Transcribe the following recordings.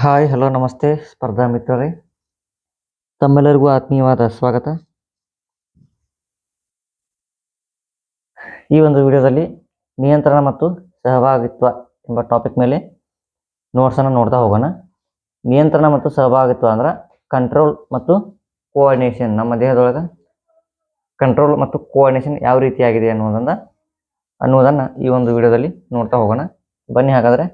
Hi hello ನಮಸ್ತೆ, ಸ್ಪರ್ಧಾ ಮಿತ್ರರೇ. ತಮ್ಮೆಲ್ಲರಿಗೂ ಆತ್ಮೀಯವಾದ ಸ್ವಾಗತ. ಈ ಒಂದು ವಿಡಿಯೋದಲ್ಲಿ ನಿಯಂತ್ರಣ ಮತ್ತು ಸಹಭಾಗಿತ್ವ ಎಂಬ ಟಾಪಿಕ್ ಮೇಲೆ ನೋಟ್ಸನ್ನು ನೋಡ್ತಾ ಹೋಗೋಣ. ನಿಯಂತ್ರಣ ಮತ್ತು ಸಹಭಾಗಿತ್ವ ಅಂದ್ರೆ ಕಂಟ್ರೋಲ್ ಮತ್ತು ಕೋಆರ್ಡಿನೇಷನ್ ನಮ್ಮ ದೇಹದೊಳಗೆ ಕಂಟ್ರೋಲ್ ಮತ್ತು ಕೋಆರ್ಡಿನೇಷನ್ ಯಾವ ರೀತಿಯಾಗಿದೆ ಅನ್ನೋದನ್ನು ಅನ್ನೋದನ್ನು ಈ ಒಂದು ವಿಡಿಯೋದಲ್ಲಿ ನೋಡ್ತಾ ಹೋಗೋಣ. ಬನ್ನಿ ಹಾಗಾದರೆ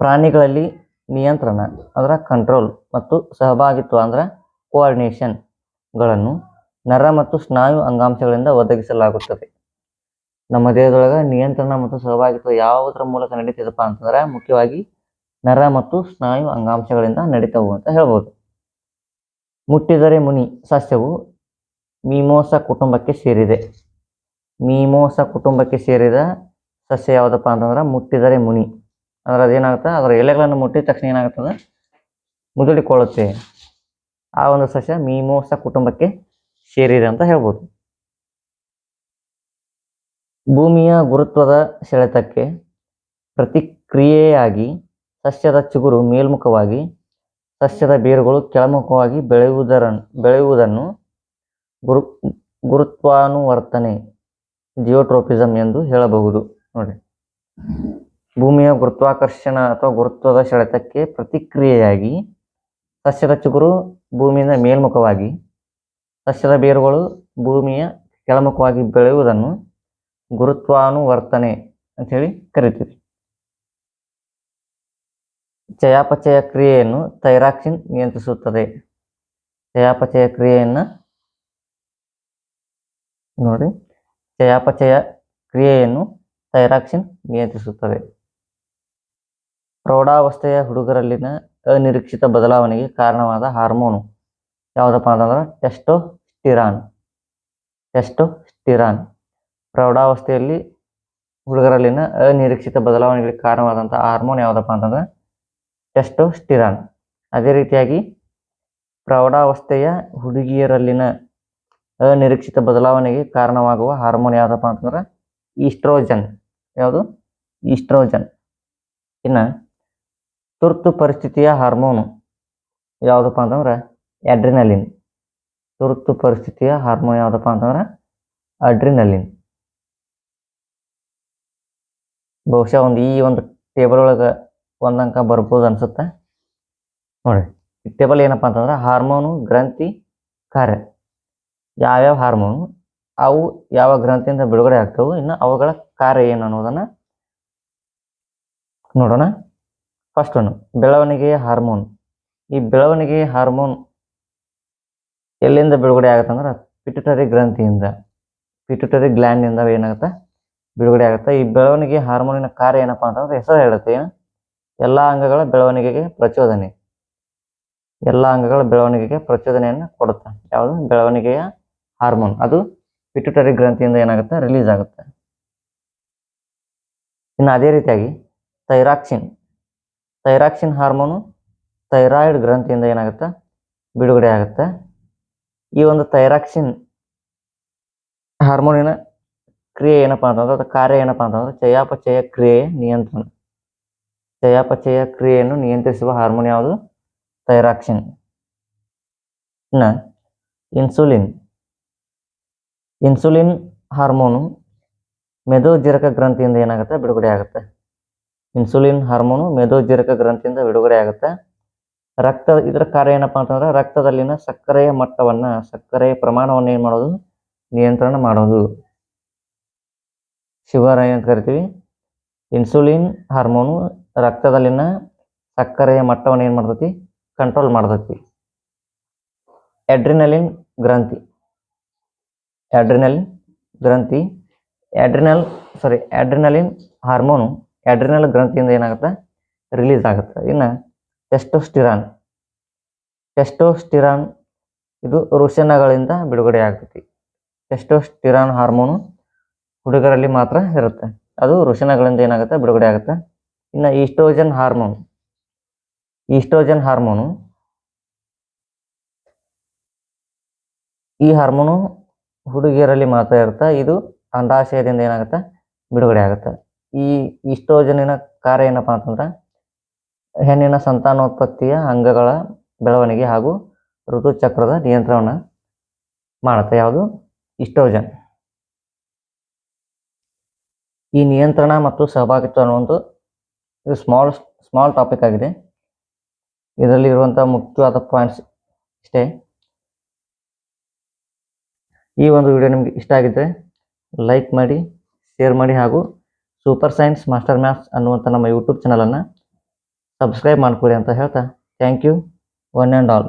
ಪ್ರಾಣಿಗಳಲ್ಲಿ ನಿಯಂತ್ರಣ, ಅದರ ಕಂಟ್ರೋಲ್ ಮತ್ತು ಸಹಭಾಗಿತ್ವ ಅಂದ್ರೆ ಕೋಆರ್ಡಿನೇಷನ್ಗಳನ್ನು ನರ ಮತ್ತು ಸ್ನಾಯು ಅಂಗಾಂಶಗಳಿಂದ ಒದಗಿಸಲಾಗುತ್ತದೆ. ನಮ್ಮ ದೇಹದೊಳಗೆ ನಿಯಂತ್ರಣ ಮತ್ತು ಸಹಭಾಗಿತ್ವ ಯಾವುದರ ಮೂಲಕ ನಡೀತದಪ್ಪ ಅಂತಂದ್ರೆ ಮುಖ್ಯವಾಗಿ ನರ ಮತ್ತು ಸ್ನಾಯು ಅಂಗಾಂಶಗಳಿಂದ ನಡೀತವು ಅಂತ ಹೇಳ್ಬೋದು. ಮುಟ್ಟಿದರೆ ಮುನಿ ಸಸ್ಯವು ಮೀಮೋಸ ಕುಟುಂಬಕ್ಕೆ ಸೇರಿದೆ. ಮೀಮೋಸ ಕುಟುಂಬಕ್ಕೆ ಸೇರಿದ ಸಸ್ಯ ಯಾವುದಪ್ಪ ಅಂತಂದ್ರೆ ಮುಟ್ಟಿದರೆ ಮುನಿ. ಅಂದ್ರೆ ಅದೇನಾಗುತ್ತೆ? ಅದರ ಎಲೆಗಳನ್ನು ಮುಟ್ಟಿದ ತಕ್ಷಣ ಏನಾಗುತ್ತದೆ? ಮುದುಡಿಕೊಳ್ಳುತ್ತೆ ಆ ಒಂದು ಸಸ್ಯ ಮೀಮೋಸ ಕುಟುಂಬಕ್ಕೆ ಸೇರಿದೆ ಅಂತ ಹೇಳ್ಬೋದು. ಭೂಮಿಯ ಗುರುತ್ವದ ಸೆಳೆತಕ್ಕೆ ಪ್ರತಿಕ್ರಿಯೆಯಾಗಿ ಸಸ್ಯದ ಚಿಗುರು ಮೇಲ್ಮುಖವಾಗಿ ಸಸ್ಯದ ಬೇರುಗಳು ಕೆಳಮುಖವಾಗಿ ಬೆಳೆಯುವುದರ, ಬೆಳೆಯುವುದನ್ನು ಗುರು, ಗುರುತ್ವಾನುವರ್ತನೆ ಜಿಯೋಟ್ರೋಪಿಸಮ್ ಎಂದು ಹೇಳಬಹುದು. ನೋಡಿ. ಭೂಮಿಯ ಗುರುತ್ವಾಕರ್ಷಣ ಅಥವಾ ಗುರುತ್ವದ ಸೆಳೆತಕ್ಕೆ ಪ್ರತಿಕ್ರಿಯೆಯಾಗಿ ಸಸ್ಯದ ಚಿಗುರು ಭೂಮಿಯಿಂದ ಮೇಲ್ಮುಖವಾಗಿ, ಸಸ್ಯದ ಬೇರುಗಳು ಭೂಮಿಯ ಕೆಳಮುಖವಾಗಿ ಬೆಳೆಯುವುದನ್ನು ಗುರುತ್ವಾನುವರ್ತನೆ ಅಂತೇಳಿ ಕರಿತೀವಿ. ಚಯಾಪಚಯ ಕ್ರಿಯೆಯನ್ನು ಥೈರಾಕ್ಸಿನ್ ನಿಯಂತ್ರಿಸುತ್ತದೆ. ಚಯಾಪಚಯ ಕ್ರಿಯೆಯನ್ನು ನೋಡಿ, ಚಯಾಪಚಯ ಕ್ರಿಯೆಯನ್ನು ಥೈರಾಕ್ಸಿನ್ ನಿಯಂತ್ರಿಸುತ್ತದೆ. ಪ್ರೌಢಾವಸ್ಥೆಯ ಹುಡುಗರಲ್ಲಿನ ಅನಿರೀಕ್ಷಿತ ಬದಲಾವಣೆಗೆ ಕಾರಣವಾದ ಹಾರ್ಮೋನು. ಯಾವುದಪ್ಪ ಅಂತಂದ್ರೆ ಟೆಸ್ಟೋ ಸ್ಟಿರಾನ್ ಟೆಸ್ಟೋ ಸ್ಟಿರಾನ್ ಪ್ರೌಢಾವಸ್ಥೆಯಲ್ಲಿ ಹುಡುಗರಲ್ಲಿನ ಅನಿರೀಕ್ಷಿತ ಬದಲಾವಣೆಗಳಿಗೆ ಕಾರಣವಾದಂಥ ಹಾರ್ಮೋನ್ ಯಾವುದಪ್ಪ ಅಂತಂದ್ರೆ ಟೆಸ್ಟೋಸ್ಟಿರಾನ್. ಅದೇ ರೀತಿಯಾಗಿ ಪ್ರೌಢಾವಸ್ಥೆಯ ಹುಡುಗಿಯರಲ್ಲಿನ ಅನಿರೀಕ್ಷಿತ ಬದಲಾವಣೆಗೆ ಕಾರಣವಾಗುವ ಹಾರ್ಮೋನ್ ಯಾವುದಪ್ಪ ಅಂತಂದ್ರೆ ಈಸ್ಟ್ರೋಜನ್. ಯಾವುದು? ಈಸ್ಟ್ರೋಜನ್. ಇನ್ನು ತುರ್ತು ಪರಿಸ್ಥಿತಿಯ ಹಾರ್ಮೋನು. ಯಾವುದಪ್ಪ ಅಂತಂದ್ರೆ? ಅಡ್ರಿನಲಿನ್. ತುರ್ತು ಪರಿಸ್ಥಿತಿಯ ಹಾರ್ಮೋನ್ ಯಾವುದಪ್ಪ ಅಂತಂದ್ರೆ? ಅಡ್ರಿನಲಿನ್. ಬಹುಶಃ ಒಂದು ಈ ಒಂದು ಟೇಬಲ್ ಒಳಗೆ ಒಂದು ಅಂಕ ಬರ್ಬೋದು ಅನ್ಸುತ್ತೆ. ನೋಡಿ, ಈ ಟೇಬಲ್ ಏನಪ್ಪ ಅಂತಂದ್ರೆ ಹಾರ್ಮೋನು, ಗ್ರಂಥಿ, ಕಾರ್ಯ. ಯಾವ್ಯಾವ ಹಾರ್ಮೋನು, ಅವು ಯಾವ ಗ್ರಂಥಿಯಿಂದ ಬಿಡುಗಡೆ ಆಗ್ತವೆ, ಇನ್ನು ಅವುಗಳ ಕಾರ್ಯ ಏನು ಅನ್ನೋದನ್ನು ನೋಡೋಣ. ಫಸ್ಟ್ ಒನ್ ಬೆಳವಣಿಗೆಯ ಹಾರ್ಮೋನ್ ಈ ಬೆಳವಣಿಗೆಯ ಹಾರ್ಮೋನ್ ಎಲ್ಲಿಂದ ಬಿಡುಗಡೆ ಆಗುತ್ತೆ ಅಂದ್ರೆ ಪಿಟುಟರಿ ಗ್ರಂಥಿಯಿಂದ ಪಿಟುಟರಿ ಗ್ಲ್ಯಾಂಡ್ನಿಂದ ಏನಾಗುತ್ತೆ ಬಿಡುಗಡೆ ಆಗುತ್ತೆ. ಈ ಬೆಳವಣಿಗೆ ಹಾರ್ಮೋನಿನ ಕಾರ್ಯ ಏನಪ್ಪಾ ಅಂತಂದ್ರೆ ಹೆಸರು ಹೇಳುತ್ತೆ ಏನು? ಎಲ್ಲ ಅಂಗಗಳ ಬೆಳವಣಿಗೆಗೆ ಪ್ರಚೋದನೆ. ಎಲ್ಲ ಅಂಗಗಳ ಬೆಳವಣಿಗೆಗೆ ಪ್ರಚೋದನೆಯನ್ನು ಕೊಡುತ್ತೆ. ಯಾವುದು? ಬೆಳವಣಿಗೆಯ ಹಾರ್ಮೋನ್ ಅದು ಪಿಟುಟರಿ ಗ್ರಂಥಿಯಿಂದ ಏನಾಗುತ್ತೆ? ರಿಲೀಸ್ ಆಗುತ್ತೆ. ಇನ್ನು ಅದೇ ರೀತಿಯಾಗಿ ಥೈರಾಕ್ಸಿನ್ ಥೈರಾಕ್ಸಿನ್ ಹಾರ್ಮೋನು ಥೈರಾಯ್ಡ್ ಗ್ರಂಥಿಯಿಂದ ಏನಾಗುತ್ತೆ? ಬಿಡುಗಡೆ ಆಗುತ್ತೆ. ಈ ಒಂದು ಥೈರಾಕ್ಸಿನ್ ಹಾರ್ಮೋನಿನ ಕ್ರಿಯೆ ಏನಪ್ಪ ಅಂತಂದ್ರೆ ಅದರ ಕಾರ್ಯ ಏನಪ್ಪ ಅಂತಂದ್ರೆ, ಚಯಾಪಚಯ ಕ್ರಿಯೆ ನಿಯಂತ್ರಣ. ಚಯಾಪಚಯ ಕ್ರಿಯೆಯನ್ನು ನಿಯಂತ್ರಿಸುವ ಹಾರ್ಮೋನ್ ಯಾವುದು? ಥೈರಾಕ್ಸಿನ್. ನ, ಇನ್ಸುಲಿನ್. ಇನ್ಸುಲಿನ್ ಹಾರ್ಮೋನು ಮೆದುಜೀರಕ ಗ್ರಂಥಿಯಿಂದ ಏನಾಗುತ್ತೆ? ಬಿಡುಗಡೆ ಆಗುತ್ತೆ. ಇನ್ಸುಲಿನ್ ಹಾರ್ಮೋನು ಮೇಧೋಜೀರಕ ಗ್ರಂಥಿಯಿಂದ ಬಿಡುಗಡೆ ಆಗುತ್ತೆ. ರಕ್ತ, ಇದರ ಕಾರ್ಯ ಏನಪ್ಪ ಅಂತಂದ್ರೆ ರಕ್ತದಲ್ಲಿನ ಸಕ್ಕರೆಯ ಮಟ್ಟವನ್ನ, ಸಕ್ಕರೆಯ ಪ್ರಮಾಣವನ್ನು ಏನು ಮಾಡೋದು? ನಿಯಂತ್ರಣ ಮಾಡೋದು. ಶುಗರ್ ಅಂತ ಕರಿತೀವಿ. ಇನ್ಸುಲಿನ್ ಹಾರ್ಮೋನು ರಕ್ತದಲ್ಲಿನ ಸಕ್ಕರೆಯ ಮಟ್ಟವನ್ನು ಏನು ಮಾಡ್ತತಿ? ಕಂಟ್ರೋಲ್ ಮಾಡ್ತತಿ. ಎಡ್ರಿನಲಿನ್ ಗ್ರಂಥಿ. ಎಡ್ರಿನಲಿನ್ ಗ್ರಂಥಿ. Adrenal sorry adrenaline hormone adrenal ಗ್ರಂಥಿಯಿಂದ ಏನಾಗುತ್ತೆ? ರಿಲೀಸ್ ಆಗುತ್ತೆ. ಇನ್ನು ಟೆಸ್ಟೋಸ್ಟಿರಾನ್ ಟೆಸ್ಟೋಸ್ಟಿರಾನ್ ಇದು ಋಷನಗಳಿಂದ ಬಿಡುಗಡೆ ಆಗ್ತೈತಿ. ಟೆಸ್ಟೋಸ್ಟಿರಾನ್ ಹಾರ್ಮೋನು ಹುಡುಗರಲ್ಲಿ ಮಾತ್ರ ಇರುತ್ತೆ. ಅದು ಋಷನಗಳಿಂದ ಏನಾಗುತ್ತೆ? ಬಿಡುಗಡೆ ಆಗುತ್ತೆ. ಇನ್ನು ಈಸ್ಟೋಜನ್ ಹಾರ್ಮೋನ್ ಈಸ್ಟೋಜನ್ ಹಾರ್ಮೋನು ಈ ಹಾರ್ಮೋನು ಹುಡುಗಿಯರಲ್ಲಿ ಮಾತ್ರ ಇರುತ್ತೆ. ಇದು ಅಂಡಾಶಯದಿಂದ ಏನಾಗುತ್ತೆ? ಬಿಡುಗಡೆ ಆಗುತ್ತೆ. ಈ ಈಸ್ಟ್ರೋಜನಿನ ಕಾರ್ಯ ಏನಪ್ಪಾ ಅಂತಂದ್ರೆ, ಹೆಣ್ಣಿನ ಸಂತಾನೋತ್ಪತ್ತಿಯ ಅಂಗಗಳ ಬೆಳವಣಿಗೆ ಹಾಗೂ ಋತುಚಕ್ರದ ನಿಯಂತ್ರಣ ಮಾಡುತ್ತೆ. ಯಾವುದು? ಇಸ್ಟ್ರೋಜನ್ ಈ ನಿಯಂತ್ರಣ ಮತ್ತು ಸಹಭಾಗಿತ್ವ ಅನ್ನುವಂಥ ಇದು ಸ್ಮಾಲ್ ಸ್ಮಾಲ್ ಟಾಪಿಕ್ ಆಗಿದೆ. ಇದರಲ್ಲಿ ಇರುವಂಥ ಮುಖ್ಯವಾದ ಪಾಯಿಂಟ್ಸ್ ಇಷ್ಟೇ. ಈ ಒಂದು ವಿಡಿಯೋ ನಿಮಗೆ ಇಷ್ಟ ಆಗಿದ್ದರೆ ಲೈಕ್ ಮಾಡಿ ಶೇರ್ ಮಾಡಿ ಹಾಗೂ ಸೂಪರ್ ಸೈನ್ಸ್ ಮಾಸ್ಟರ್ ಮ್ಯಾಥ್ಸ್ ಅನ್ನುವಂಥ ನಮ್ಮ ಯೂಟ್ಯೂಬ್ ಚಾನಲನ್ನು ಸಬ್ಸ್ಕ್ರೈಬ್ ಮಾಡ್ಕೊಳ್ಳಿ ಅಂತ ಹೇಳ್ತಾ thank you one and all